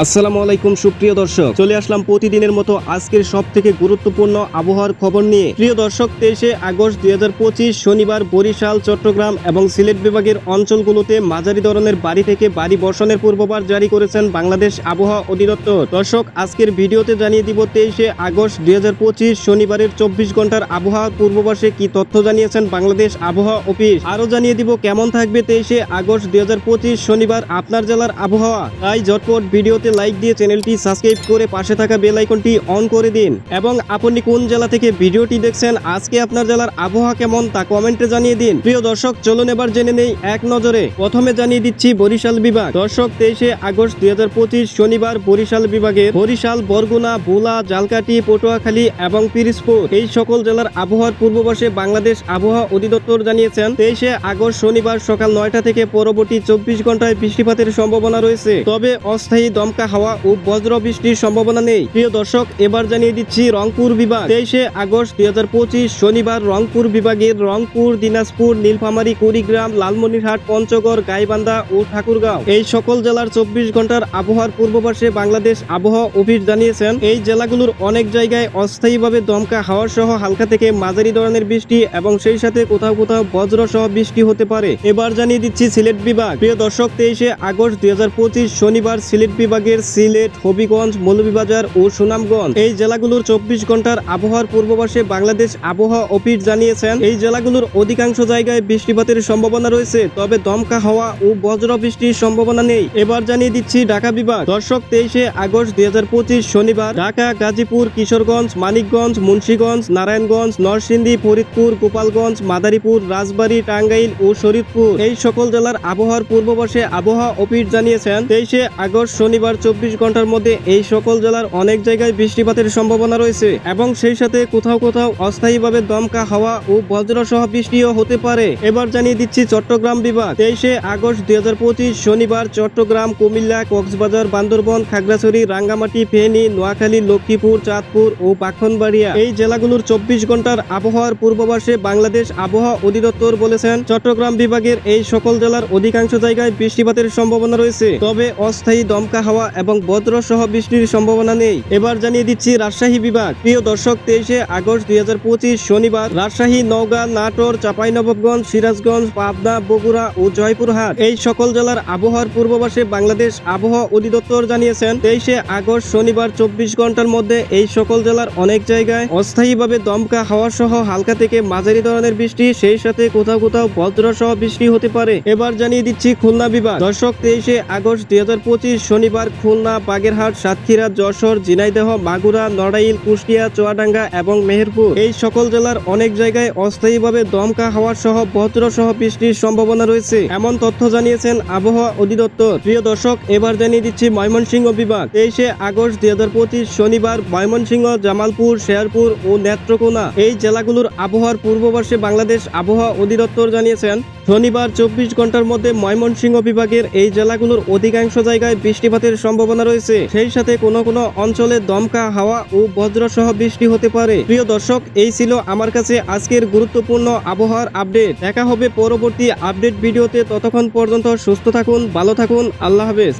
আসসালামু আলাইকুম, সুপ্রিয় দর্শক। চলে আসলাম প্রতিদিনের মতো আজকের সব থেকে গুরুত্বপূর্ণ আবহাওয়ার খবর নিয়ে। প্রিয় দর্শক, তেইশে আগস্ট দুই হাজার পঁচিশ শনিবার বরিশাল, চট্টগ্রাম এবং সিলেট বিভাগের অঞ্চলগুলোতে মাঝারি ধরনের বাড়ি থেকে বাড়ি বর্ষণের পূর্বাভাস জারি করেছেন বাংলাদেশ আবহাওয়া অধিদপ্তর। দর্শক, আজকের ভিডিওতে জানিয়ে দিব তেইশে আগস্ট দুই হাজার পঁচিশ শনিবারের চব্বিশ ঘণ্টার আবহাওয়ার পূর্বাভাসে কি তথ্য জানিয়েছেন বাংলাদেশ আবহাওয়া অফিস। আরও জানিয়ে দিব কেমন থাকবে তেইশে আগস্ট দুই হাজার পঁচিশ শনিবার আপনার জেলার আবহাওয়া। তাই ঝটপট ভিডিওতে লাইক দিয়ে চ্যানেলটি সাবস্ক্রাইব করে পাশে থাকা বেল আইকনটি অন করে দিন। এবং আপনি কোন জেলা থেকে ভিডিওটি দেখছেন, আজকে আপনার জেলার আবহাওয়া কেমন তা কমেন্টে জানিয়ে দিন। প্রিয় দর্শক, চলুন এবার জেনে নেই এক নজরে। প্রথমে জানিয়ে দিচ্ছি বরিশাল বিভাগ। দর্শক, তেইশে আগস্ট দুই শনিবার বরিশাল বিভাগের বরিশাল, বরগুনা, ভোলা জালকাটি পটুয়াখালী এবং পিরিজপুর। এই সকল জেলার আবহাওয়ার পূর্বাভাসে বাংলাদেশ আবহাওয়া অধিদপ্তর জানিয়েছেন, তেইশে আগস্ট শনিবার সকাল নয়টা থেকে পরবর্তী চব্বিশ ঘন্টায় বৃষ্টিপাতের সম্ভাবনা রয়েছে। তবে অস্থায়ী দমকা হাওয়া ও বজ্র বৃষ্টির সম্ভাবনা নেই। প্রিয় দর্শক, এবার জানিয়ে দিচ্ছি রংপুর বিভাগ। তেইশে আগস্ট দুই হাজার পঁচিশ শনিবার রংপুর বিভাগের রংপুর, দিনাজপুর, নীলফামারী, কুড়িগ্রাম, লালমনিরহাট, পঞ্চগড়, গাইবান্ধা ও ঠাকুরগাঁও। এই সকল জেলার চব্বিশ ঘণ্টার আবহাওয়ার পূর্বাভাসে বাংলাদেশ আবহাওয়া অফিস জানিয়েছেন। এই জেলাগুলোর অনেক জায়গায় অস্থায়ীভাবে দমকা হাওয়া সহ হালকা থেকে মাঝারি ধরনের বৃষ্টি এবং সেই সাথে কোথাও কোথাও বজ্র সহ বৃষ্টি হতে পারে। এবার জানিয়ে দিচ্ছি সিলেট বিভাগ। প্রিয় দর্শক, তেইশে আগস্ট দুই হাজার পঁচিশ শনিবার সিলেট বিভাগের সিলেট, হবিগঞ্জ, মৌলভীবাজার ও সুনামগঞ্জ। এই জেলাগুলোর চব্বিশ ঘণ্টার আবহাওয়ার পূর্বাভাসে বাংলাদেশ আবহাওয়া অফিস জানিয়েছেন, এই জেলাগুলোর অধিকাংশ জায়গায় বৃষ্টিপাতের সম্ভাবনা রয়েছে, তবে দমকা হাওয়া ও বজ্র বৃষ্টির সম্ভাবনা নেই। এবার জানিয়ে দিচ্ছি ঢাকা বিভাগ। দর্শক, তেইশে আগস্ট দুই শনিবার ঢাকা, গাজীপুর, কিশোরগঞ্জ, মানিকগঞ্জ, মুন্সীগঞ্জ, নারায়ণগঞ্জ, নরসিংদী, ফরিদপুর, গোপালগঞ্জ, মাদারীপুর, রাজবাড়ী, টাঙ্গাইল ও শরীরপুর এই সকল জেলার আবহাওয়ার পূর্বাভাসে আবহাওয়া অফিস জানিয়েছেন, তেইশে আগস্ট শনিবার চব্বিশ ঘণ্টার মধ্যে এই সকল জেলার অনেক জায়গায় বৃষ্টিপাতের সম্ভাবনা রয়েছে এবং সেই সাথে কোথাও কোথাও অস্থায়ীভাবে দমকা হাওয়া ও বজ্র সহ বৃষ্টিও হতে পারে। এবার জানিয়ে দিচ্ছি চট্টগ্রাম বিভাগ। তেইশে আগস্ট দুই শনিবার চট্টগ্রাম, কুমিল্লা, কক্সবাজার, বান্দরবন, খাগড়াছড়ি, রাঙ্গামাটি, ফেনী, নোয়াখালী, লক্ষ্মীপুর, চাঁদপুর ও পাখনবাড়িয়া এই জেলাগুলোর চব্বিশ ঘণ্টার আবহাওয়ার পূর্বাভাসে বাংলাদেশ আবহাওয়া অধিদপ্তর বলেছেন, চট্টগ্রাম বিভাগের এই সকল জেলার অধিকাংশ জায়গায় বৃষ্টিপাতের সম্ভাবনা রয়েছে। তবে অস্থায়ী দমকা হাওয়া এবং বজ্র সহ বৃষ্টির সম্ভাবনা নেই। এবার জানিয়ে দিচ্ছি রাজশাহী বিভাগ। প্রিয় দর্শক, তেইশে আগস্ট দুই শনিবার রাজশাহী, নওগাঁ, নাটোর, চাঁপাইনবাবগঞ্জ, সিরাজগঞ্জ, পাবনা, বগুড়া ও জয়পুরহাট এই সকল জেলার আবহাওয়ার পূর্বাভাসে বাংলাদেশ আবহাওয়া অধিদপ্তর জানিয়েছেন, তেইশে আগস্ট শনিবার চব্বিশ ঘণ্টার মধ্যে এই সকল জেলার অনেক জায়গায় অস্থায়ীভাবে দমকা হাওয়া সহ হালকা থেকে মাঝারি ধরনের বৃষ্টি, সেই সাথে কোথাও কোথাও বজ্র সহ বৃষ্টি হতে পারে। এবার জানিয়ে দিচ্ছি খুলনা বিভাগ। দর্শক, তেইশে আগস্ট দুই হাজার পঁচিশ শনিবার খুলনা, বাগেরহাট, সাতক্ষীরা, যশোর, ঝিনাইদহ মাগুরা নড়াইল, কুষ্টিয়া, চুয়াডাঙ্গা এবং মেহেরপুর। এই সকল জেলার অনেক জায়গায় অস্থায়ীভাবে দমকা হাওয়ার সহ বজ্র সহ বৃষ্টির সম্ভাবনা রয়েছে। এমন তথ্য জানিয়েছেন আবহাওয়া অধিদপ্তর। প্রিয় দর্শক, এবার জানিয়ে দিচ্ছি ময়মনসিংহ বিভাগ। তেইশে আগস্ট দুই হাজার পঁচিশ শনিবার ময়মনসিংহ, জামালপুর শেরপুর ও নেত্রকোনা এই জেলাগুলোর আবহাওয়ার পূর্বাভাসে বাংলাদেশ আবহাওয়া অধিদপ্তর জানিয়েছেন, শনিবার চব্বিশ ঘণ্টার মধ্যে ময়মনসিংহ বিভাগের এই জেলাগুলোর অধিকাংশ জায়গায় বৃষ্টিপাতের সম্ভাবনা রয়েছে। সেই সাথে কোনো কোনো অঞ্চলে দমকা হাওয়া ও বজ্র সহ বৃষ্টি হতে পারে। প্রিয় দর্শক, এই ছিল আমার কাছে আজকের গুরুত্বপূর্ণ আবহাওয়ার আপডেট। দেখা হবে পরবর্তী আপডেট ভিডিওতে। ততক্ষণ পর্যন্ত সুস্থ থাকুন, ভালো থাকুন। আল্লাহ হাফেজ।